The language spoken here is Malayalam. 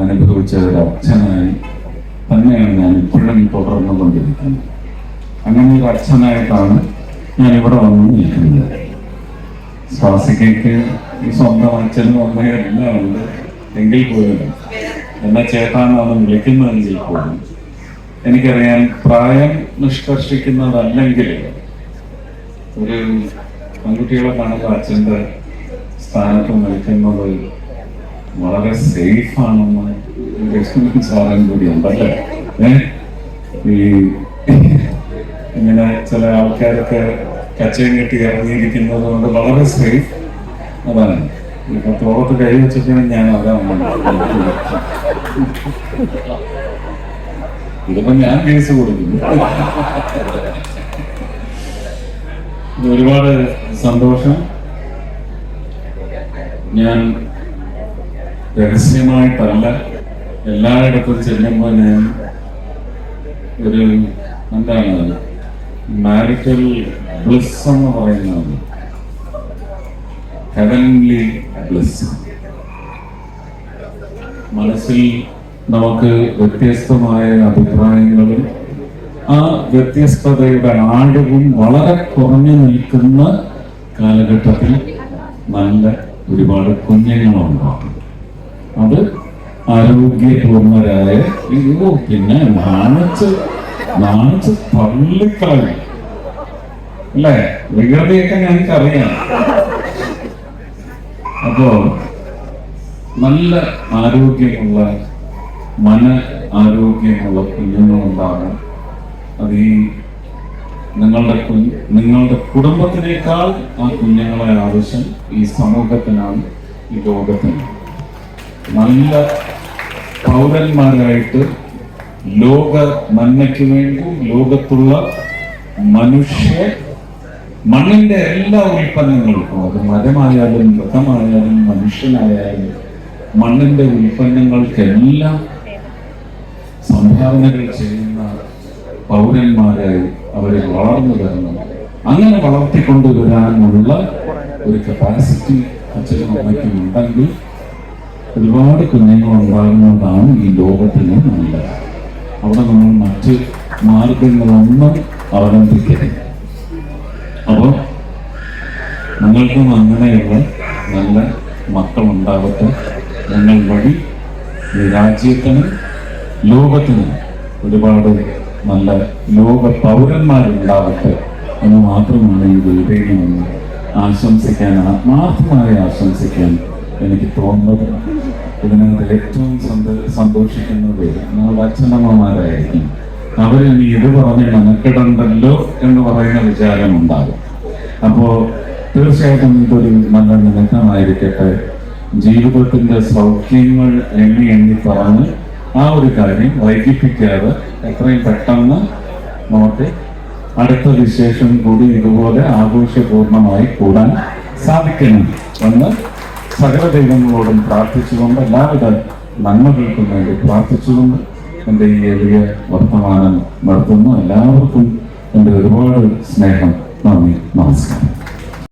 അനുഭവിച്ച ഒരു അച്ഛനായി തന്നെയാണ് ഞാൻ ഇപ്പോഴും തുടർന്നു കൊണ്ടിരിക്കുന്നത് അങ്ങനെ ഒരു അച്ഛനായിട്ടാണ് ഞാൻ ഇവിടെ വന്ന് നിൽക്കുന്നത് ശ്വാസികയ്ക്ക് ഈ സ്വന്തം അച്ഛനും അമ്മയും എല്ലാം ഉണ്ട്. എങ്കിൽ പോലും എന്നെ ചേട്ടാനാണ് വിളിക്കുന്നതെങ്കിൽ പോലും എനിക്കറിയാൻ പ്രായം നിഷ്കർഷിക്കുന്നതല്ലെങ്കിൽ ഒരു പെൺകുട്ടികളെ കാണുമ്പോൾ അച്ഛന്റെ സ്ഥാനത്ത് നിൽക്കുന്നത് വളരെ സേഫ് ആണെന്ന് സാധനം കൂടിയുണ്ട് ഉണ്ടല്ലേ ഏ ഈ ഇങ്ങനെ ചില ആൾക്കാരൊക്കെ കച്ചയും കെട്ടി ഇറങ്ങിയിരിക്കുന്നത് കൊണ്ട് വളരെ സേഫ് അതാണ്. ഇപ്പൊ തോളത്ത് കൈ വെച്ചിട്ടാണ് ഞാൻ അതാണ് ഇതിപ്പോ ഞാൻ കേസ് കൊടുക്കുന്നു ഒരുപാട് സന്തോഷം. ഞാൻ രഹസ്യമായിട്ടല്ല. എല്ലായിടത്തും ചെല്ലുമ്പോൾ ഞാൻ ഒരു എന്താണ്? മാരിറ്റൽ ബ്ലിസ് എന്ന് പറയുന്നത്. ഹെവൻലി ബ്ലിസ് മനസ്സിൽ നമുക്ക് വ്യത്യസ്തമായ അഭിപ്രായങ്ങളും ആ വ്യത്യസ്തതയുടെ ആഴവും വളരെ കുറഞ്ഞു നിൽക്കുന്ന കാലഘട്ടത്തിൽ നല്ല ഒരുപാട് കുഞ്ഞുങ്ങളുണ്ടാകും ആരോഗ്യപൂർണരായ അയ്യോ പിന്നെ നാണിച്ച് നാണിച്ച് തള്ളിക്കളഞ്ഞു അല്ലേ? വികൃതിയൊക്കെ ഞങ്ങൾക്കറിയാം. അപ്പോ നല്ല ആരോഗ്യമുള്ള മന ആരോഗ്യമുള്ള കുഞ്ഞുങ്ങളുണ്ടാകും. അത് ഈ നിങ്ങളുടെ നിങ്ങളുടെ കുടുംബത്തിനേക്കാൾ ആ കുഞ്ഞുങ്ങളെ ആവശ്യം ഈ സമൂഹത്തിനാണ് ഈ ലോകത്തിനാണ് നല്ല പൗരന്മാരായിട്ട് ലോക നന്മയ്ക്ക് വേണ്ടി ലോകത്തുള്ള മനുഷ്യ മണ്ണിന്റെ എല്ലാ ഉൽപ്പന്നങ്ങൾക്കും അത് മരമായാലും മൃഗമായാലും മനുഷ്യനായാലും മണ്ണിന്റെ ഉൽപ്പന്നങ്ങൾക്കെല്ലാം സംഭാവനകൾ ചെയ്യുന്ന പൗരന്മാരായി അവരെ വളർന്നു വരണം അങ്ങനെ വളർത്തിക്കൊണ്ടുവരാനുള്ള ഒരു കപ്പാസിറ്റി അച്ഛനും അമ്മയ്ക്കും ഉണ്ടെങ്കിൽ ഒരുപാട് കുഞ്ഞുങ്ങൾ ഉണ്ടാകുന്നതാണ് ഈ ലോകത്തിന് നല്ലത്. അവിടെ നമ്മൾ മറ്റ് മാർഗങ്ങളൊന്നും അവലംബിക്കരുത്. അപ്പോൾ നിങ്ങൾക്കും അങ്ങനെയുള്ള നല്ല മക്കളുണ്ടാവട്ടെ. നിങ്ങൾ വഴി ഈ രാജ്യത്തിനും ലോകത്തിനും ഒരുപാട് നല്ല ലോക പൗരന്മാരുണ്ടാവട്ടെ എന്ന് മാത്രമാണ് ഈ വീടിനെന്ന് ആശംസിക്കാൻ ആത്മാർത്ഥമായി ആശംസിക്കാൻ എനിക്ക് തോന്നുന്നത്. ഇതിനകത്ത് ഏറ്റവും സന്തോ- സന്തോഷിക്കുന്നത് നിങ്ങളുടെ അച്ഛനമ്മമാരായിരിക്കും. അവരിനി ഇത് പറഞ്ഞ് മെനക്കെടണ്ടല്ലോ എന്ന് പറയുന്ന വിചാരം ഉണ്ടാകും. അപ്പോ തീർച്ചയായിട്ടും ഇതൊരു നല്ല നിമിത്തമായിരിക്കട്ടെ. ജീവിതത്തിന്റെ സൗഖ്യങ്ങൾ എണ്ണി എണ്ണി പറഞ്ഞ് ആ ഒരു കാര്യം വൈകിപ്പിക്കാതെ എത്രയും പെട്ടെന്ന് നമുക്ക് അടുത്ത വിശേഷം കൂടി ഇതുപോലെ ആഘോഷപൂർണമായി കൂടാൻ സാധിക്കണം എന്ന് സകല ദൈവങ്ങളോടും പ്രാർത്ഥിച്ചുകൊണ്ട് എല്ലാവിധ നന്മകൾക്കും വേണ്ടി പ്രാർത്ഥിച്ചുകൊണ്ട് എന്റെ ഈ എളിയ വർത്തമാനം നടത്തുന്നു. എല്ലാവർക്കും എന്റെ ഒരുപാട് സ്നേഹം. നന്ദി. നമസ്കാരം.